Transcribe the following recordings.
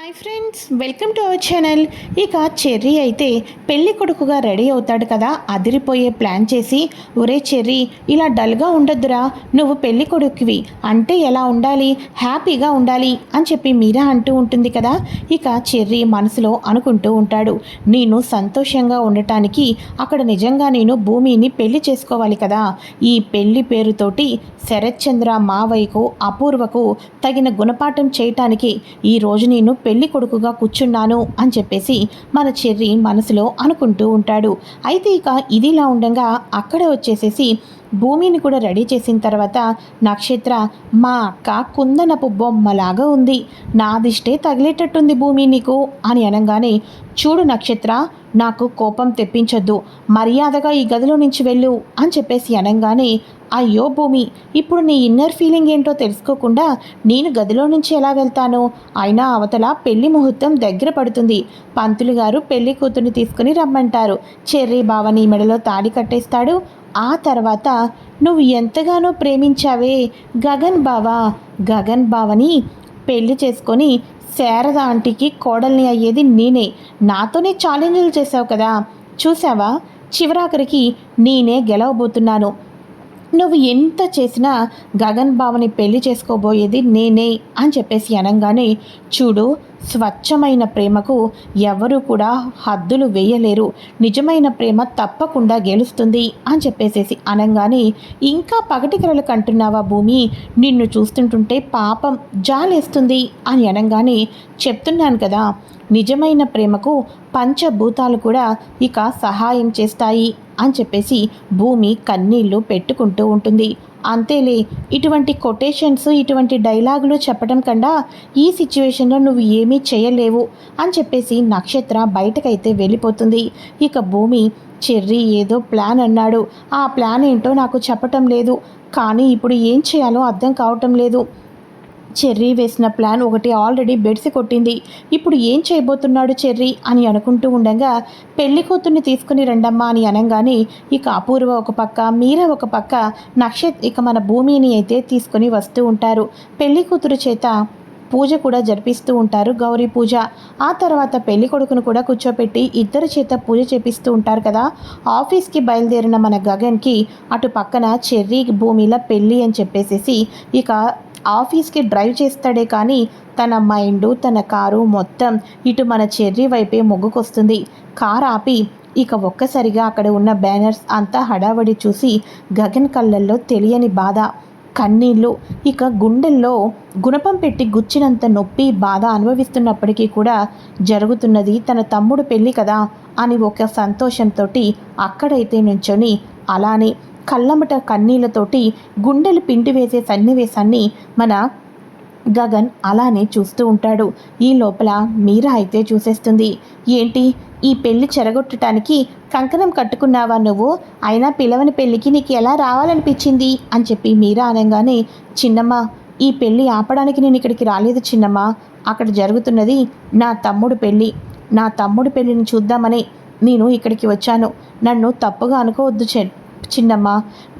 Hi friends welcome to our channel ఇక చెర్రీ అయితే పెళ్ళి కొడుకుగా రెడీ అవుతాడు కదా. అదిరిపోయే ప్లాన్ చేసి ఒరే చెర్రీ ఇలా డల్గా ఉండొద్దురా. నువ్వు పెళ్ళి కొడుకువి. అంటే ఎలా ఉండాలి? హ్యాపీగా ఉండాలి. అని చెప్పి మీరా అంటూ ఉంటుంది కదా. ఇక చెర్రీ మనసులో అనుకుంటూ ఉంటాడు. నేను సంతోషంగా ఉండటానికి అక్కడ నిజంగా నేను భూమిని పెళ్ళి చేసుకోవాలి కదా. ఈ పెళ్ళి పేరుతోటి శరత్చంద్ర మావయ్యకు అపూర్వకు తగిన గుణపాఠం చేయటానికి ఈ రోజు నేను పెళ్ళి కొడుకుగా కూర్చున్నాను అని చెప్పేసి మన చెర్రి మనసులో అనుకుంటూ ఉంటాడు. అయితే ఇక ఇదిలా ఉండగా అక్కడ వచ్చేసేసి భూమిని కూడా రెడీ చేసిన తర్వాత నక్షత్ర మా అక్క కుందనపు బొమ్మలాగా ఉంది. నాదిష్టే తగిలేటట్టుంది భూమి నీకు అని అనగానే చూడు నక్షత్ర నాకు కోపం తెప్పించొద్దు. మర్యాదగా ఈ గదిలో నుంచి వెళ్ళు అని చెప్పేసి అనగానే అయ్యో భూమి ఇప్పుడు నీ ఇన్నర్ ఫీలింగ్ ఏంటో తెలుసుకోకుండా నేను గదిలో నుంచి ఎలా వెళ్తాను? అయినా అవతల పెళ్ళి ముహూర్తం దగ్గర పడుతుంది. పంతులు గారు పెళ్ళి కూతుర్ని తీసుకుని రమ్మంటారు. చెర్రీ బావ నీ మెడలో తాడి కట్టేస్తాడు. ఆ తర్వాత నువ్వు ఎంతగానో ప్రేమించావే గగన్ బావా. గగన్ బావని పెళ్ళి చేసుకొని శారద ఆంటీకి కోడల్ని అయ్యేది నేనే. నాతోనే ఛాలెంజ్లు చేసావు కదా. చూసావా చివరాఖరికి నేనే గెలవబోతున్నాను. నువ్వు ఎంత చేసినా గగన్ బావని పెళ్ళి చేసుకోబోయేది నేనే అని చెప్పేసి అనగానే చూడు స్వచ్ఛమైన ప్రేమకు ఎవరు కూడా హద్దులు వేయలేరు. నిజమైన ప్రేమ తప్పకుండా గెలుస్తుంది అని చెప్పేసేసి అనగానే ఇంకా పగటికరలు కంటున్నావా భూమి? నిన్ను చూస్తుంటుంటే పాపం జాలేస్తుంది అని అనగానే చెప్తున్నాను కదా నిజమైన ప్రేమకు పంచభూతాలు కూడా ఇక సహాయం చేస్తాయి అని చెప్పేసి భూమి కన్నీళ్ళు పెట్టుకుంటూ ఉంటుంది. అంతేలే ఇటువంటి కొటేషన్స్ ఇటువంటి డైలాగులు చెప్పడం కన్నా ఈ సిచ్యువేషన్లో నువ్వు ఏమీ చేయలేవు అని చెప్పేసి నక్షత్ర బయటకైతే వెళ్ళిపోతుంది. ఇక భూమి చెర్రీ ఏదో ప్లాన్ అన్నాడు. ఆ ప్లాన్ ఏంటో నాకు చెప్పటం లేదు. కానీ ఇప్పుడు ఏం చేయాలో అర్థం కావటం లేదు. చెర్రీ వేసిన ప్లాన్ ఒకటి ఆల్రెడీ బెడ్సి కొట్టింది. ఇప్పుడు ఏం చేయబోతున్నాడు చెర్రీ? అని అనుకుంటూ ఉండగా పెళ్ళి కూతుర్ని తీసుకుని రండమ్మా అని అనగానే ఇక అపూర్వ ఒక పక్క మీర ఒక పక్క నక్షత్ ఇక మన భూమిని అయితే తీసుకొని వస్తూ ఉంటారు. పెళ్ళి కూతురు చేత పూజ కూడా జరిపిస్తూ ఉంటారు గౌరీ పూజ. ఆ తర్వాత పెళ్ళి కొడుకును కూడా కూర్చోపెట్టి ఇద్దరు చేత పూజ చేపిస్తూ ఉంటారు కదా. ఆఫీస్కి బయలుదేరిన మన గగన్కి అటు పక్కన చెర్రీ భూమిల పెళ్ళి అని చెప్పేసేసి ఇక ఆఫీస్కి డ్రైవ్ చేస్తాడే కానీ తన మైండ్ తన కారు మొత్తం ఇటు మన చెర్రీ వైపే మొగ్గుకొస్తుంది. కార్ ఆపి ఇక ఒక్కసారిగా అక్కడ ఉన్న బ్యానర్స్ అంతా హడావడి చూసి గగన్ కళ్ళల్లో తెలియని బాధ. కన్నీళ్ళు ఇక గుండెల్లో గుణపం పెట్టి గుచ్చినంత నొప్పి బాధ అనుభవిస్తున్నప్పటికీ కూడా జరుగుతున్నది తన తమ్ముడు పెళ్ళి కదా అని ఒక సంతోషంతో అక్కడైతే నుంచొని అలానే కళ్ళమట కన్నీళ్ళతోటి గుండెలు పిండి వేసే సన్నివేశాన్ని మన గగన్ అలానే చూస్తూ ఉంటాడు. ఈ లోపల మీరా అయితే చూసేస్తుంది. ఏంటి? ఈ పెళ్ళి చెరగొట్టడానికి కంకణం కట్టుకున్నావా నువ్వు? అయినా పిలవని పెళ్ళికి నీకు ఎలా రావాలనిపించింది? అని చెప్పి మీరా అనగానే చిన్నమ్మ ఈ పెళ్ళి ఆపడానికి నేను ఇక్కడికి రాలేదు చిన్నమ్మ. అక్కడ జరుగుతున్నది నా తమ్ముడు పెళ్ళి నా తమ్ముడు పెళ్ళిని చూద్దామని నేను ఇక్కడికి వచ్చాను. నన్ను తప్పుగా అనుకోవద్దు చెన్ చిన్నమ్మ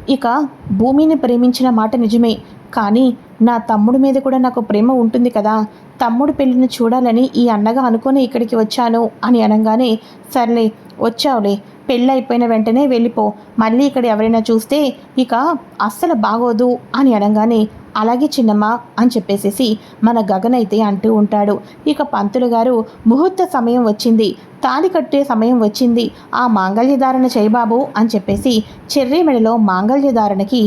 ఇక భూమిని ప్రేమించిన మాట నిజమే కానీ నా తమ్ముడి మీద కూడా నాకు ప్రేమ ఉంటుంది కదా తమ్ముడు పెళ్ళిని చూడాలని ఈ అన్నగా అనుకొని ఇక్కడికి వచ్చాను అని అనగానే సర్లే వచ్చావులే పెళ్ళి అయిపోయిన వెంటనే వెళ్ళిపో మళ్ళీ ఇక్కడ ఎవరైనా చూస్తే ఇక అస్సలు బాగోదు అని అనగానే అలాగే చిన్నమ్మ అని చెప్పేసేసి మన గగన్ అయితే అంటూ ఉంటాడు. ఇక పంతులు గారు ముహూర్త సమయం వచ్చింది. తాళి కట్టే సమయం వచ్చింది. ఆ మాంగళ్యధారణ చేయబాబు అని చెప్పేసి చెర్రీ మెడలో మాంగళ్యధారణకి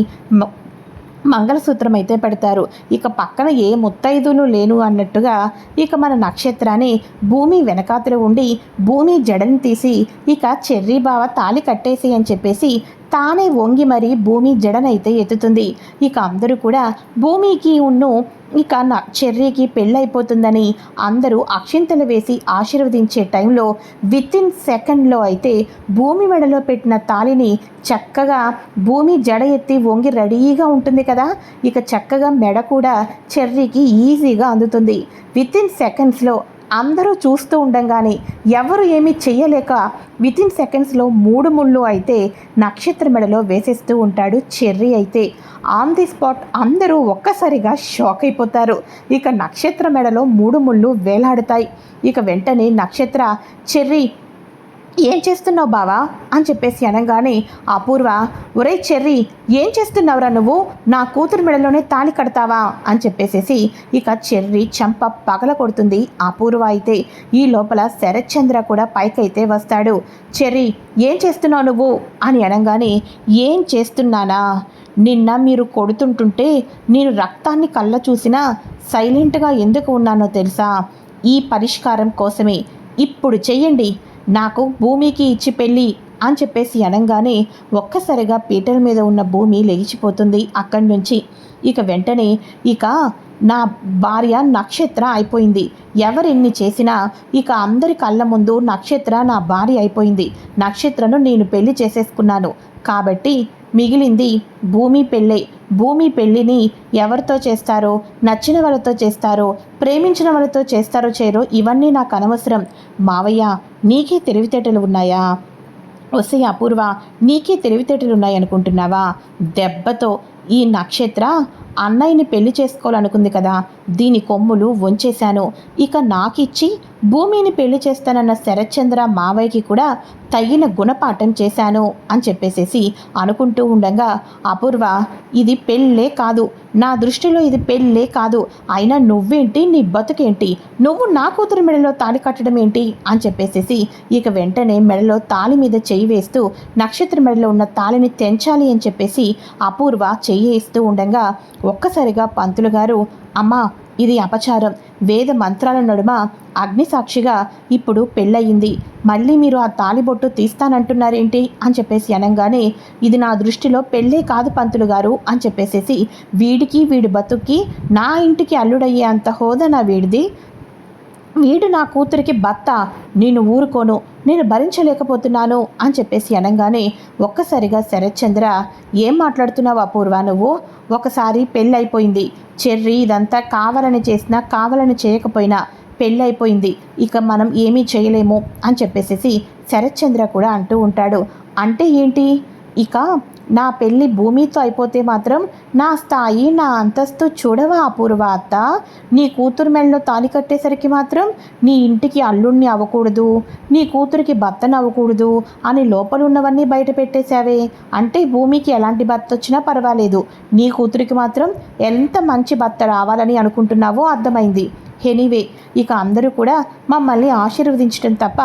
మంగళసూత్రం అయితే పెడతారు. ఇక పక్కన ఏ ముత్తైదులు లేను అన్నట్టుగా ఇక మన నక్షత్రాన్ని భూమి వెనకాతలు ఉండి భూమి జడని తీసి ఇక చెర్రీ బావ తాళి కట్టేసి అని చెప్పేసి తానే వంగి మరీ భూమి జడనైతే ఎత్తుతుంది. ఇక అందరూ కూడా భూమికి ఉన్ను ఇక నా చెర్రీకి పెళ్ళైపోతుందని అందరూ అక్షింతలు వేసి ఆశీర్వదించే టైంలో విత్ ఇన్ సెకండ్లో అయితే భూమి మెడలో పెట్టిన తాళిని చక్కగా భూమి జడ ఎత్తి వంగి రెడీగా ఉంటుంది కదా ఇక చక్కగా మెడ కూడా చెర్రీకి ఈజీగా అందుతుంది. విత్ ఇన్ సెకండ్స్లో అందరూ చూస్తూ ఉండంగానే ఎవరు ఏమీ చేయలేక వితిన్ సెకండ్స్లో మూడు ముళ్ళు అయితే నక్షత్ర మెడలో వేసేస్తూ ఉంటాడు చెర్రీ అయితే. ఆన్ ది స్పాట్ అందరూ ఒక్కసారిగా షాక్ అయిపోతారు. ఇక నక్షత్ర మెడలో మూడు ముళ్ళు వేలాడుతాయి. ఇక వెంటనే నక్షత్ర చెర్రీ ఏం చేస్తున్నావు బావా? అని చెప్పేసి అనగానే అపూర్వ ఒరే చెర్రీ ఏం చేస్తున్నావురా నువ్వు? నా కూతురు మెడలోనే తాళి కడతావా? అని చెప్పేసేసి ఇక చెర్రీ చంప పగల కొడుతుంది. అపూర్వ అయితే ఈ లోపల శరత్చంద్ర కూడా పైకైతే వస్తాడు. చెర్రీ ఏం చేస్తున్నావు నువ్వు? అని అనగానే ఏం చేస్తున్నానా? నిన్న మీరు కొడుతుంటుంటే నేను రక్తాన్ని కళ్ళ చూసినా సైలెంట్గా ఎందుకు ఉన్నానో తెలుసా? ఈ పరిష్కారం కోసమే. ఇప్పుడు చెయ్యండి. నాకు భూమికి ఇచ్చి పెళ్ళి అని చెప్పేసి అనగానే ఒక్కసారిగా పీటల మీద ఉన్న భూమి లెగిచిపోతుంది అక్కడి నుంచి. ఇక వెంటనే ఇక నా భార్య నక్షత్ర అయిపోయింది. ఎవరెన్ని చేసినా ఇక అందరి కళ్ళ ముందు నక్షత్ర నా భార్య అయిపోయింది. నక్షత్రను నేను పెళ్ళి చేసేసుకున్నాను. కాబట్టి మిగిలింది భూమి పెళ్ళే. భూమి పెళ్ళిని ఎవరితో చేస్తారో నచ్చిన వాళ్ళతో చేస్తారో ప్రేమించిన వాళ్ళతో చేస్తారో చేయరో ఇవన్నీ నాకు అనవసరం. మావయ్య నీకే తెలివితేటలు ఉన్నాయా? వస్తే అపూర్వ నీకే తెలివితేటలు ఉన్నాయనుకుంటున్నావా దెబ్బతో ఈ నక్షత్ర అన్నయ్యని పెళ్ళి చేసుకోవాలనుకుంది కదా. దీని కొమ్ములు వంచేశాను. ఇక నాకిచ్చి భూమిని పెళ్ళి చేస్తానన్న శరత్చంద్ర మావయ్యకి కూడా తగిన గుణపాఠం చేశాను అని చెప్పేసేసి అనుకుంటూ ఉండగా అపూర్వ ఇది పెళ్ళే కాదు. నా దృష్టిలో ఇది పెళ్ళే కాదు. అయినా నువ్వేంటి? నీ బతుకేంటి? నువ్వు నా కూతురు మెడలో తాళి కట్టడం ఏంటి? అని చెప్పేసేసి ఇక వెంటనే మెడలో తాళి మీద చెయ్యి వేస్తూ నక్షత్ర మెడలో ఉన్న తాళిని తెంచాలి అని చెప్పేసి అపూర్వ చెయ్యి వేస్తూ ఉండగా ఒక్కసారిగా పంతులు గారు అమ్మా ఇది అపచారం. వేద మంత్రాల నడుమ అగ్నిసాక్షిగా ఇప్పుడు పెళ్ళయింది. మళ్ళీ మీరు ఆ తాలిబొట్టు తీస్తానంటున్నారేంటి? అని చెప్పేసి అనగానే ఇది నా దృష్టిలో పెళ్ళే కాదు పంతులు గారు అని చెప్పేసేసి వీడికి వీడి బతుక్కి నా ఇంటికి అల్లుడయ్యే అంత హోదా నా వీడిది. వీడు నా కూతురికి భర్త. నేను ఊరుకోను. నేను భరించలేకపోతున్నాను అని చెప్పేసి అనగానే ఒక్కసారిగా శరత్చంద్ర ఏం మాట్లాడుతున్నావు అపూర్వ? నువ్వు ఒకసారి పెళ్ళైపోయింది. చెర్రీ ఇదంతా కావాలని చేసినా కావాలని చేయకపోయినా పెళ్ళైపోయింది. ఇక మనం ఏమీ చేయలేము అని చెప్పేసేసి శరత్చంద్ర కూడా అంటూ ఉంటాడు. అంటే ఏంటి? ఇక నా పెళ్ళి భూమితో అయిపోతే మాత్రం నా స్థాయి నా అంతస్తు చూడవా అపూర్వ అత్త? నీ కూతురు మెళ్ళలో తాలి కట్టేసరికి మాత్రం నీ ఇంటికి అల్లుణ్ణి అవ్వకూడదు నీ కూతురికి భర్తను అవ్వకూడదు అని లోపల ఉన్నవన్నీ బయట పెట్టేశావే. అంటే భూమికి ఎలాంటి భర్త వచ్చినా పర్వాలేదు. నీ కూతురికి మాత్రం ఎంత మంచి భర్త రావాలని అనుకుంటున్నావో అర్థమైంది. ఎనీవే ఇక అందరూ కూడా మమ్మల్ని ఆశీర్వదించడం తప్ప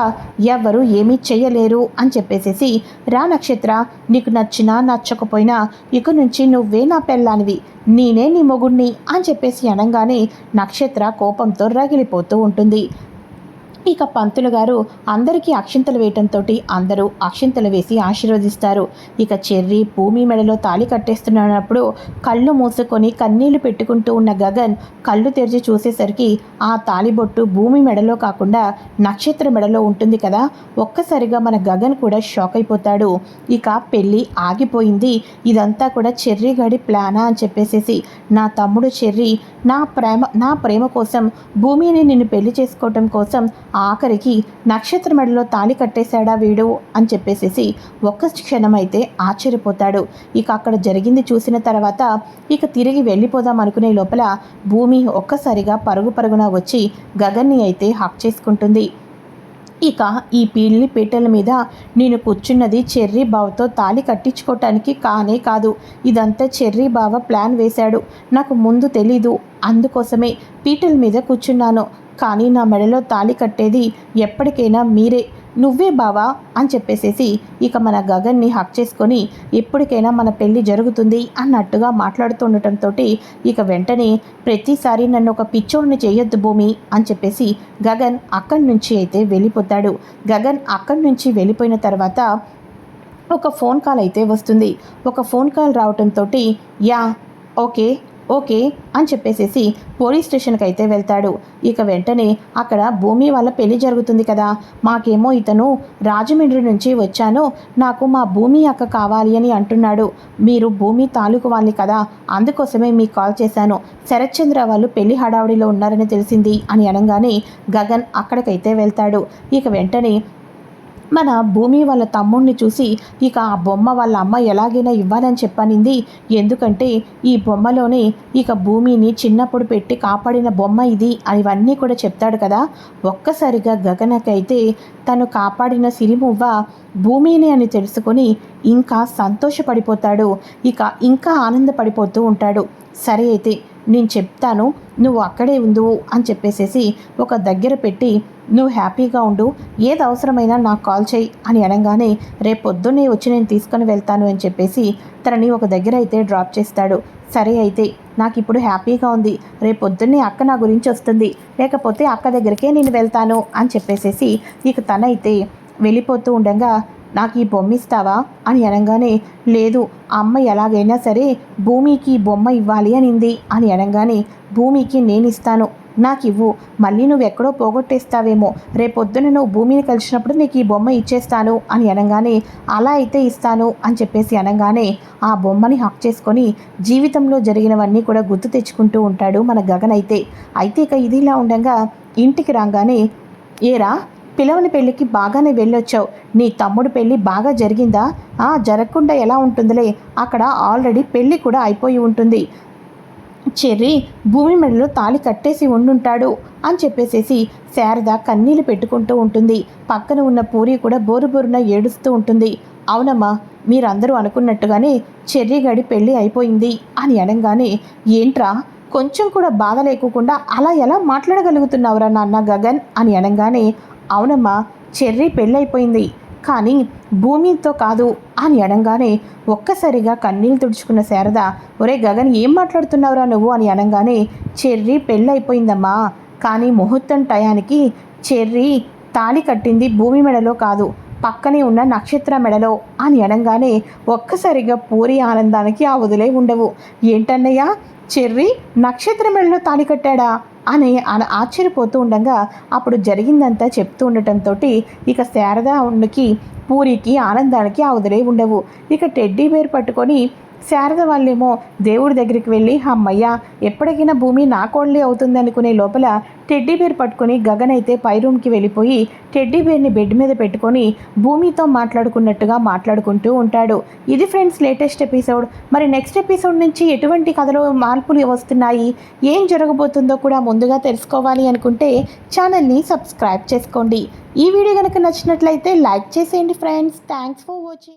ఎవ్వరూ ఏమీ చెయ్యలేరు అని చెప్పేసేసి రా నక్షత్ర నీకు నచ్చినా నచ్చకపోయినా ఇక నుంచి నువ్వే నా పెళ్ళానివి నేనే నీ మొగుణ్ణి అని చెప్పేసి అనగానే నక్షత్ర కోపంతో రగిలిపోతూ ఉంటుంది. ఇక పంతులు గారు అందరికీ అక్షింతలు వేయటంతో అందరూ అక్షింతలు వేసి ఆశీర్వదిస్తారు. ఇక చెర్రి భూమి మెడలో తాళి కట్టేస్తున్నప్పుడు కళ్ళు మూసుకొని కన్నీళ్ళు పెట్టుకుంటూ ఉన్న గగన్ కళ్ళు తెరిచి చూసేసరికి ఆ తాలిబొట్టు భూమి మెడలో కాకుండా నక్షత్ర మెడలో ఉంటుంది కదా ఒక్కసారిగా మన గగన్ కూడా షాక్ అయిపోతాడు. ఇక పెళ్ళి ఆగిపోయింది. ఇదంతా కూడా చెర్రి గడి ప్లానా అని చెప్పేసేసి నా తమ్ముడు చెర్రి నా ప్రేమ నా ప్రేమ కోసం భూమిని నిన్ను పెళ్ళి చేసుకోవటం కోసం ఆఖరికి నక్షత్ర మెడలో తాళి కట్టేశాడా వీడు అని చెప్పేసేసి ఒక్క క్షణం అయితే ఆశ్చర్యపోతాడు. ఇక అక్కడ జరిగింది చూసిన తర్వాత ఇక తిరిగి వెళ్ళిపోదాం అనుకునే లోపల భూమి ఒక్కసారిగా పరుగు పరుగున వచ్చి గగన్ని అయితే హక్ చేసుకుంటుంది. ఇక ఈ పీల్ని పీటల మీద నేను కూర్చున్నది చెర్రీ బావతో తాళి కట్టించుకోవటానికి కానే కాదు. ఇదంతా చెర్రీ బావ ప్లాన్ వేశాడు. నాకు ముందు తెలీదు. అందుకోసమే పీటల మీద కూర్చున్నాను. కానీ నా మెడలో తాళి కట్టేది ఎప్పటికైనా మీరే. నువ్వే బావా అని చెప్పేసేసి ఇక మన గగన్ని హక్ చేసుకొని ఎప్పటికైనా మన పెళ్ళి జరుగుతుంది అన్నట్టుగా మాట్లాడుతుండటంతో ఇక వెంటనే ప్రతిసారి నన్ను ఒక పిచ్చోడిని చేయొద్దు భూమి అని చెప్పేసి గగన్ అక్కడి నుంచి అయితే వెళ్ళిపోతాడు. గగన్ అక్కడి నుంచి వెళ్ళిపోయిన తర్వాత ఒక ఫోన్ కాల్ అయితే వస్తుంది. ఒక ఫోన్ కాల్ రావటంతో యా ఓకే ఓకే అని చెప్పేసేసి పోలీస్ స్టేషన్కి అయితే వెళ్తాడు. ఇక వెంటనే అక్కడ భూమి వాళ్ళ పెళ్ళి జరుగుతుంది కదా. మాకేమో ఇతను రాజమండ్రి నుంచి వచ్చాను. నాకు మా భూమి అక్క కావాలి అని అంటున్నాడు. మీరు భూమి తాలూకు వాళ్ళని కదా. అందుకోసమే మీకు కాల్ చేశాను. శరత్చంద్ర వాళ్ళు పెళ్ళి హడావుడిలో ఉన్నారని తెలిసింది అని అనగానే గగన్ అక్కడికైతే వెళ్తాడు. ఇక వెంటనే మన భూమి వాళ్ళ తమ్ముణ్ణి చూసి ఇక ఆ బొమ్మ వాళ్ళ అమ్మ ఎలాగైనా ఇవ్వాలని చెప్పనింది. ఎందుకంటే ఈ బొమ్మలోనే ఇక భూమిని చిన్నప్పుడు పెట్టి కాపాడిన బొమ్మ ఇది అని ఇవన్నీ కూడా చెప్తాడు కదా. ఒక్కసారిగా గగనకైతే తను కాపాడిన సిరిమువ్వ భూమిని అని తెలుసుకొని ఇంకా సంతోషపడిపోతాడు. ఇక ఇంకా ఆనందపడిపోతూ ఉంటాడు. సరే అయితే నేను చెప్తాను నువ్వు అక్కడే ఉండు అని చెప్పేసేసి ఒక దగ్గర పెట్టి నువ్వు హ్యాపీగా ఉండు ఏది అవసరమైనా నాకు కాల్ చేయి అని అనగానే రేపు పొద్దున్నే వచ్చి నేను తీసుకొని వెళ్తాను అని చెప్పేసి తనని ఒక దగ్గర అయితే డ్రాప్ చేస్తాడు. సరే అయితే నాకు ఇప్పుడు హ్యాపీగా ఉంది రేపు పొద్దున్నే అక్క నా గురించి వస్తుంది లేకపోతే అక్క దగ్గరికే నేను వెళ్తాను అని చెప్పేసేసి ఇక తనైతే వెళ్ళిపోతూ ఉండగా నాకు ఈ బొమ్మ ఇస్తావా? అని అనగానే లేదు అమ్మ ఎలాగైనా సరే భూమికి బొమ్మ ఇవ్వాలి అనింది. అని అనగానే భూమికి నేను ఇస్తాను నాకు ఇవ్వు మళ్ళీ నువ్వు ఎక్కడో పోగొట్టేస్తావేమో. రేపొద్దున నువ్వు భూమిని కలిసినప్పుడు నీకు ఈ బొమ్మ ఇచ్చేస్తాను అని అనగానే అలా అయితే ఇస్తాను అని చెప్పేసి అనగానే ఆ బొమ్మని హక్ చేసుకొని జీవితంలో జరిగినవన్నీ కూడా గుర్తు తెచ్చుకుంటూ ఉంటాడు మన గగన్ అయితే అయితే ఇక ఇది ఇలా ఉండగా ఇంటికి రాగానే ఏరా పిలవని పెళ్ళికి బాగానే వెళ్ళొచ్చావు. నీ తమ్ముడు పెళ్ళి బాగా జరిగిందా? ఆ జరగకుండా ఎలా ఉంటుందిలే? అక్కడ ఆల్రెడీ పెళ్ళి కూడా అయిపోయి ఉంటుంది. చెర్రి భూమి మెడలో తాళి కట్టేసి ఉండుంటాడు అని చెప్పేసేసి శారద కన్నీళ్ళు పెట్టుకుంటూ ఉంటుంది. పక్కన ఉన్న పూరి కూడా బోరు బోరున ఏడుస్తూ ఉంటుంది. అవునమ్మా మీరందరూ అనుకున్నట్టుగానే చెర్రీ గడి పెళ్ళి అయిపోయింది అని అనగానే ఏంట్రా కొంచెం కూడా బాధ లేకుండా అలా ఎలా మాట్లాడగలుగుతున్నావురా నాన్న గగన్? అని అనగానే అవునమ్మా చెర్రీ పెళ్ళైపోయింది. కానీ భూమితో కాదు అని అనగానే ఒక్కసారిగా కన్నీళ్ళు తుడుచుకున్న శారద ఒరే గగన్ ఏం మాట్లాడుతున్నావురా నువ్వు? అని అనగానే చెర్రీ పెళ్ళైపోయిందమ్మా. కానీ ముహూర్తం టయానికి చెర్రీ తాళి కట్టింది భూమి మెడలో కాదు పక్కనే ఉన్న నక్షత్ర మెడలో అని అనగానే ఒక్కసారిగా పూరి ఆనందానికి ఆ వదిలే ఉండవు. ఏంటన్నయ్యా చెర్రీ నక్షత్ర మెడలో తాళి కట్టాడా? అని ఆశ్చర్యపోతూ ఉండగా అప్పుడు జరిగిందంతా చెప్తూ ఉండటంతో ఇక శారదా ఉండికి పూరికి ఆనందానికి అవదలే ఉండవు. ఇక టెడ్డీ బేర్ పట్టుకొని శారద వాళ్ళేమో దేవుడి దగ్గరికి వెళ్ళి అమ్మయ్య ఎప్పటికైనా భూమి నా కోళ్ళే అవుతుంది అనుకునే లోపల టెడ్డీ బేర్ పట్టుకొని గగన్ అయితే పై రూమ్కి వెళ్ళిపోయి టెడ్డీ బేర్ని బెడ్ మీద పెట్టుకొని భూమితో మాట్లాడుకున్నట్టుగా మాట్లాడుకుంటూ ఉంటాడు. ఇది ఫ్రెండ్స్ లేటెస్ట్ ఎపిసోడ్ మరి నెక్స్ట్ ఎపిసోడ్ నుంచి ఎటువంటి కథలో మార్పులు వస్తున్నాయి? ఏం జరగబోతుందో కూడా ముందుగా తెలుసుకోవాలి అనుకుంటే ఛానల్ని సబ్స్క్రైబ్ చేసుకోండి. ఈ వీడియో కనుక నచ్చినట్లయితే లైక్ చేసేయండి ఫ్రెండ్స్ థ్యాంక్స్ ఫర్ వాచింగ్